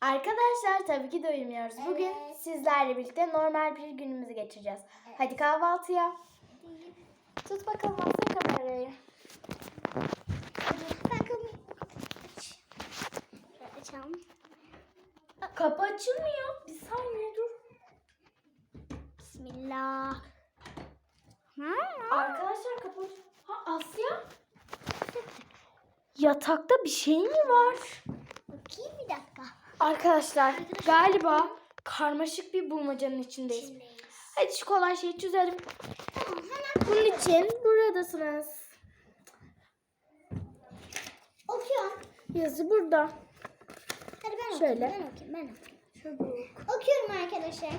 Arkadaşlar tabii ki de uyumuyoruz. Bugün Evet. sizlerle birlikte normal bir günümüzü geçireceğiz. Hadi kahvaltıya. Tut bakalım Asya kamerayı. Açalım. Kapı açılmıyor. Bir saniye dur. Bismillah. Ha? Arkadaşlar kapı Ha Asya? Yatakta bir şey mi var? Bakayım bir dakika. Arkadaşlar galiba karmaşık bir bulmacanın içindeyiz. İçindeyiz. Hadi şu kolay şeyi çözelim. Bunun için buradasınız. okuyorum. Yazı burada. Hadi ben Şöyle. okuyayım. Ben okuyayım. Ben okuyayım. Çabuk. Okuyorum arkadaşlar.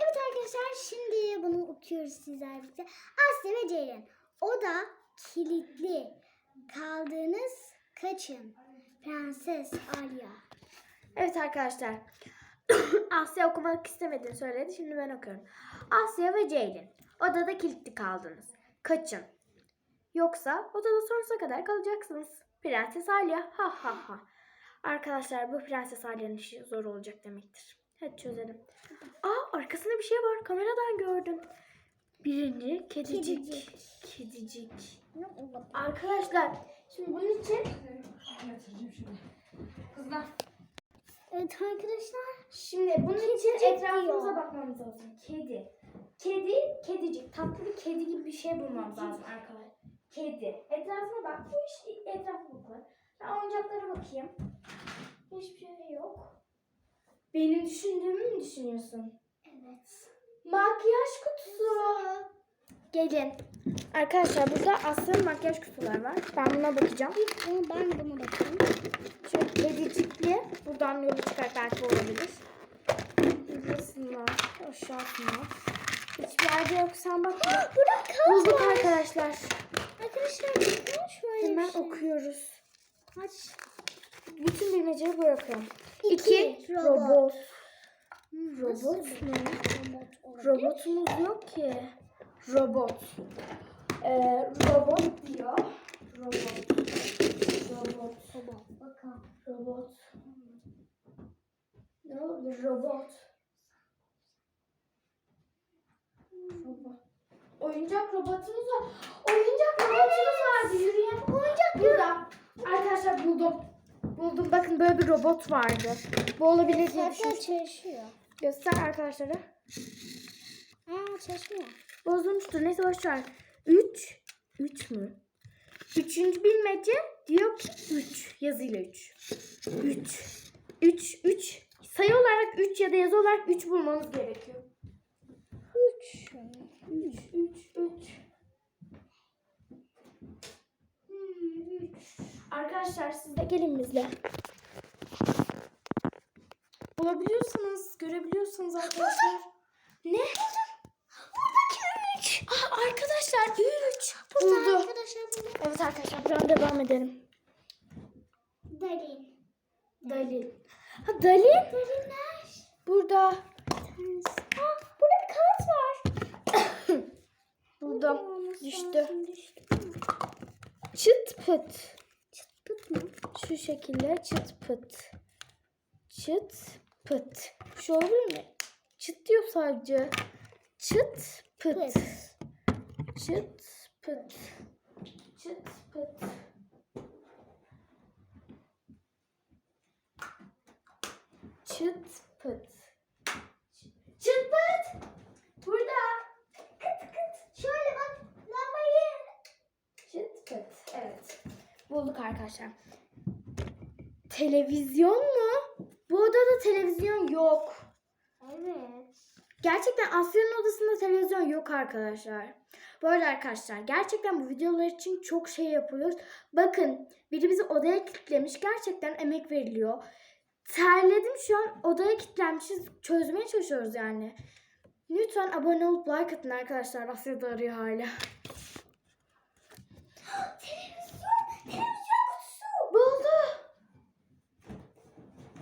Evet arkadaşlar şimdi bunu okuyoruz sizlerle birlikte. Asya ve Ceylan. Oda kilitli. Kaldığınız kaçın. Prenses Alya. Evet arkadaşlar. Asya okumak istemediğini söyledi. Şimdi ben okuyorum. Asya ve Ceylin. Odada kilitli kaldınız. Kaçın. Yoksa odada sonsuza kadar kalacaksınız. Prenses Alya. Ha ha ha. Arkadaşlar bu Prenses Alya'nın işi zor olacak demektir. Hadi çözelim. Aa arkasında bir şey var. Kameradan gördüm. Birinci kedicik. Kedicik. Kedicik. Arkadaşlar şimdi bunun için Kızlar. Evet arkadaşlar. Şimdi bunun için etrafımıza bakmamız lazım. Kedi. Kedi, kedicik. Tatlı bir kedi gibi bir şey bulmamız lazım arkadaşlar. Kedi. Etrafına bak. Bu iş etrafa bakın. Ben oyuncaklara bakayım. Hiçbir şey yok. Benim düşündüğümü mü düşünüyorsun? Evet. Makyaj kutusu. Gelin. Arkadaşlar burada Aslı'nın makyaj kutuları var. Ben buna bakacağım. Ben buna bakayım. Şöyle kedicikli. Buradan yola çıkar belki olabilir. Burasında, aşağısında. Hiçbir yerde yok. Sen bak. Burada kağıt Bulduk var. arkadaşlar. Arkadaşlar şöyle Hemen şey. okuyoruz. Aç. Bütün bilmeceyi bırakıyorum. İki, İki, robot. robot. Hmm, Robot mu? Robot. Robotumuz yok ki. Robot. Ee, robot diyor. Robot. Robot. Robot. Bakın. Robot. Ne olabilir? Robot. Robot. Oyuncak robotumuz var. Oyuncak robotumuz vardı. Yürüyen oyuncak burada. Arkadaşlar buldum. Buldum. Bakın böyle bir robot vardı. Bu olabilir diye Zaten düşünmüştüm. çalışıyor. Göster arkadaşlara. Aa çalışmıyor. Bozulmuştur. Neyse boşver. 3. 3 mü? Üçüncü bilmece diyor ki 3. Yazıyla 3. 3. 3. 3. Sayı olarak 3 ya da yazı olarak 3 bulmamız gerekiyor. 3. 3. 3. 3. Hmm, Arkadaşlar siz de gelin bizle. Bulabiliyorsanız, görebiliyorsanız arkadaşlar. Ne? Buradaki 3. Aa, arkadaşlar 3. Burada Buldu. arkadaşlar. Evet arkadaşlar buradan devam edelim. Dalin. Dalil. Ha Dalil. Dalinler. Burada. Aa, burada bir kağıt var. Olması Düştü. Çıt pıt. Pıt mı? Şu şekilde çıt pıt. Çıt pıt. Şu olur mu? Çıt diyor sadece. Çıt pıt. Pıt. Çıt pıt. Çıt pıt. Çıt pıt. Çıt pıt. Burada. Kıt kıt. Şöyle bak. Lambayı. Çıt pıt. Evet. Bulduk arkadaşlar. Televizyon mu? Bu odada televizyon yok. Evet. Gerçekten Asya'nın odasında televizyon yok arkadaşlar. Arada arkadaşlar gerçekten bu videolar için çok şey yapıyoruz. Bakın biri bizi odaya kilitlemiş. Gerçekten emek veriliyor. Terledim şu an odaya kilitlenmişiz. Çözmeye çalışıyoruz yani. Lütfen abone olup like atın arkadaşlar. Asya da arıyor hala. Buldu.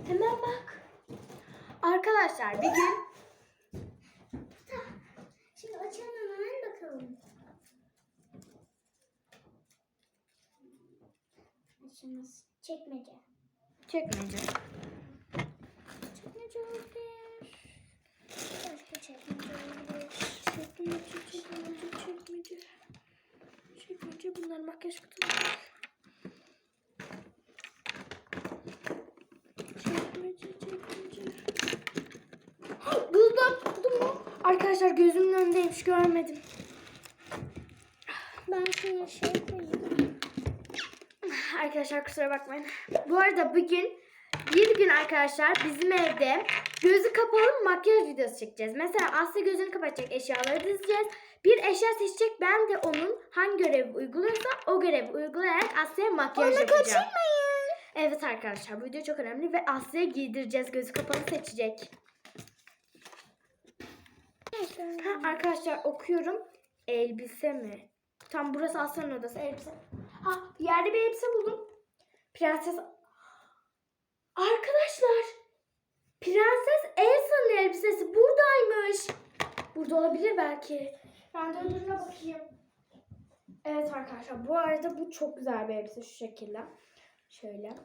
Hemen bak. Arkadaşlar bir gün Şimdi açalım hemen bakalım. Açınız? Çekmece. Çekmece. Çekmece olabilir. Başka çekmece olabilir. Çekmece, çekmece, çekmece. Çekmece bunlar makyaj kutusu. Çekmece, çekmece. Buldum. Buldum mu? Arkadaşlar gözümün önündeymiş görmedim. Ben şuna şey koyayım. Arkadaşlar kusura bakmayın. Bu arada bugün bir gün arkadaşlar bizim evde gözü kapalı makyaj videosu çekeceğiz. Mesela Aslı gözünü kapatacak eşyaları dizeceğiz. Bir eşya seçecek ben de onun hangi görevi uyguluyorsa o görevi uygulayarak Aslı'ya makyaj Onu yapacağım. kaçırmayın. Evet arkadaşlar bu video çok önemli ve Aslı'ya giydireceğiz. Gözü kapalı seçecek. Ha, arkadaşlar okuyorum. Elbise mi? Tam burası Aslı'nın odası. Elbise. Ha yerde bir elbise buldum. Prenses. Arkadaşlar. Prenses Elsa'nın elbisesi buradaymış. Burada olabilir belki. Ben de öbürüne bakayım. Evet arkadaşlar bu arada bu çok güzel bir elbise şu şekilde. Şöyle.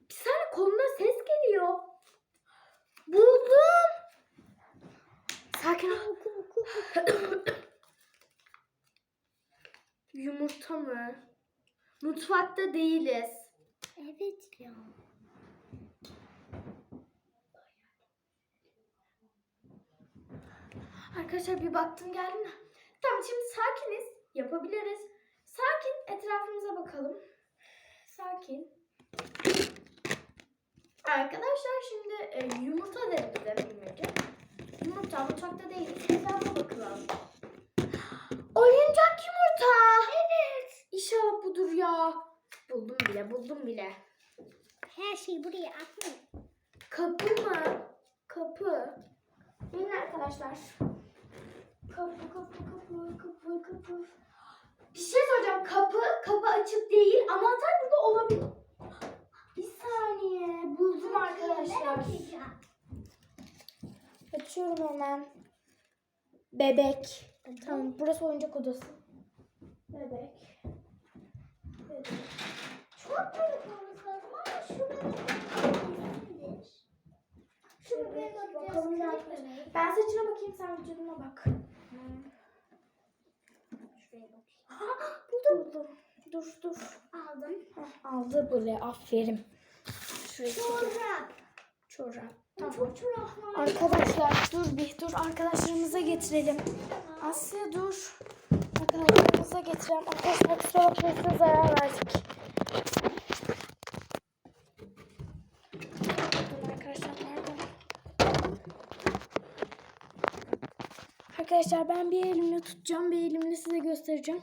Bir saniye koluna ses geliyor. Buldum. Sakin ol. Yumurta mı? Mutfakta değiliz. Evet ya. Arkadaşlar bir baktım geldim. de. Tamam şimdi sakiniz. Yapabiliriz. Sakin etrafımıza bakalım. Sakin. Arkadaşlar şimdi e, yumurta dedi bize bilmece. Yumurta mutfakta değiliz. Etrafa bakalım. Oyuncak yumurta. Evet. İnşallah budur ya. Buldum buldum bile. Her şeyi buraya atmayın. Kapı mı? Kapı. Bilin arkadaşlar. Kapı, kapı, kapı, kapı, kapı. Bir şey soracağım. Kapı, kapı açık değil. Anahtar burada olabilir. Bir saniye. Buldum arkadaşlar. Açıyorum hemen. Bebek. Tamam, burası oyuncak odası. Bebek. Bebek. Çok büyük olması lazım ama şu bebeğin Şu bebeğe Bakalım. Ben saçına bakayım sen vücuduna bak. Şuraya bakayım. Buldum. Buldum. Dur dur. Aldım. Heh, aldı böyle aferin. Şuraya. Çorap. Çorap. Tamam. Çok çorap var. Arkadaşlar dur bir dur arkadaşlarımıza getirelim. Asya dur. Arkadaşlarımıza getirelim. Arkadaşlar kusura bakmayın zarar verdik. Bakın Arkadaşlar pardon. Arkadaşlar ben bir elimle tutacağım. Bir elimle size göstereceğim.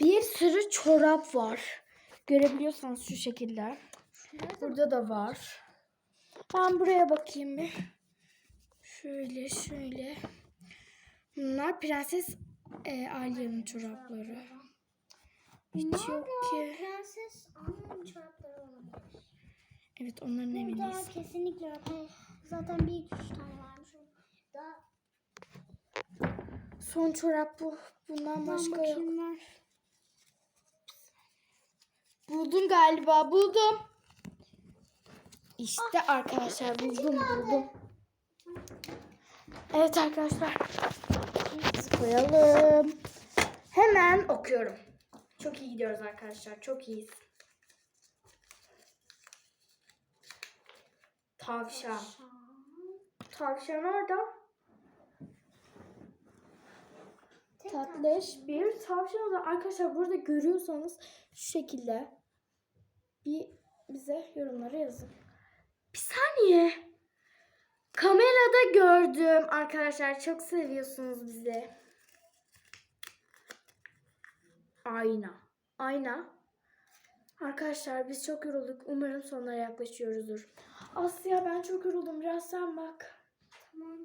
Bir sürü çorap var. Görebiliyorsanız şu şekilde. Burada da var. Ben buraya bakayım bir. Şöyle şöyle. Bunlar Prenses e, Alya'nın çorapları. Hiç yok ki. Prenses Anne'nin çorapları olabilir. Evet onların Burada eminiyiz. kesinlikle Zaten bir iki üç tane varmış. Daha Son çorap bu. Bundan başka yok. var. Buldum galiba buldum. İşte arkadaşlar buldum buldum. Evet arkadaşlar. Biz koyalım. Hemen okuyorum. Çok iyi gidiyoruz arkadaşlar. Çok iyiyiz. Tavşan. Tavşan orada. Tatlış bir tavşan var. Arkadaşlar burada görüyorsanız şu şekilde bir bize yorumlara yazın. Bir saniye. Kamerada gördüm arkadaşlar. Çok seviyorsunuz bizi. Ayna. Ayna. Arkadaşlar biz çok yorulduk. Umarım sonlara yaklaşıyoruzdur. Asya ben çok yoruldum. Biraz sen bak. Tamam.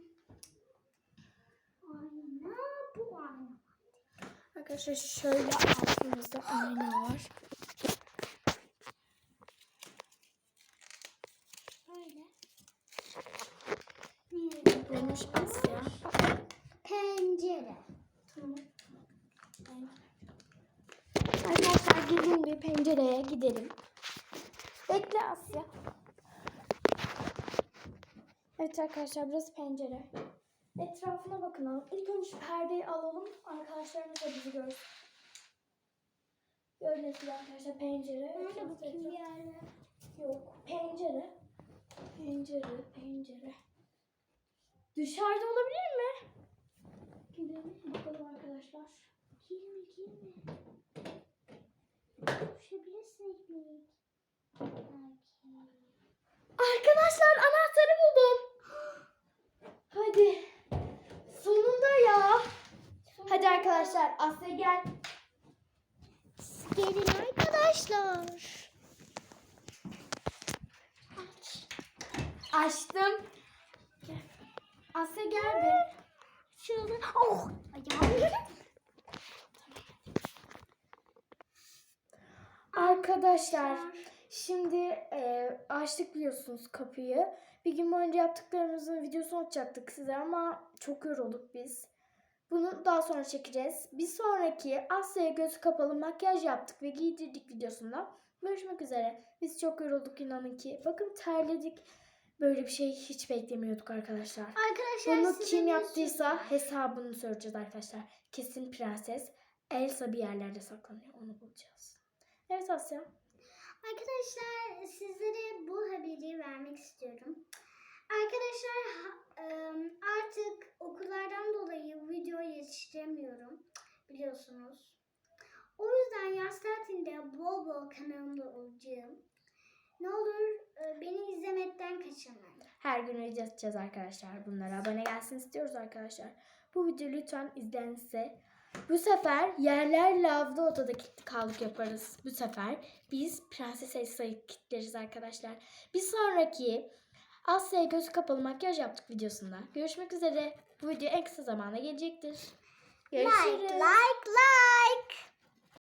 Ayna bu. Arkadaşlar şöyle altımızda ayna var. Pencereye gidelim. Bekle Asya. Evet arkadaşlar burası pencere. Etrafına bakınalım. İlk önce şu perdeyi alalım. Arkadaşlarımız da bizi görsün. Gibi arkadaşlar pencere. Etrafı bakayım yerine? Yok. Pencere. Pencere. Pencere. Dışarıda olabilir mi? Gidelim bakalım arkadaşlar. Girme girme. Bir. Belki. Arkadaşlar anahtarı buldum. Hadi. Sonunda ya. Hadi arkadaşlar Asya gel. Gelin arkadaşlar. Açtım. Gel. Asya gel be. Şöyle. Oh! Ayağım. Arkadaşlar şimdi e, açtık biliyorsunuz kapıyı. Bir gün boyunca yaptıklarımızın videosunu atacaktık size ama çok yorulduk biz. Bunu daha sonra çekeceğiz. Bir sonraki Asya'ya gözü kapalı makyaj yaptık ve giydirdik videosunda. Görüşmek üzere. Biz çok yorulduk inanın ki. Bakın terledik. Böyle bir şey hiç beklemiyorduk arkadaşlar. Arkadaşlar Bunu kim yaptıysa hesabını soracağız arkadaşlar. Kesin prenses. Elsa bir yerlerde saklanıyor. Onu bulacağız. Evet Asya. Arkadaşlar sizlere bu haberi vermek istiyorum. Arkadaşlar artık okullardan dolayı video yetiştiremiyorum biliyorsunuz. O yüzden yaz tatilinde bol bol kanalımda olacağım. Ne olur e, beni izlemekten kaçınmayın. Her gün video arkadaşlar. Bunlara abone gelsin istiyoruz arkadaşlar. Bu videoyu lütfen izlense. Bu sefer yerler lavda odada kilitli kaldık yaparız. Bu sefer biz Prenses Elsa'yı kilitleriz arkadaşlar. Bir sonraki Asya'ya gözü kapalı makyaj yaptık videosunda. Görüşmek üzere. Bu video en kısa zamanda gelecektir. Görüşürüz. Like like like.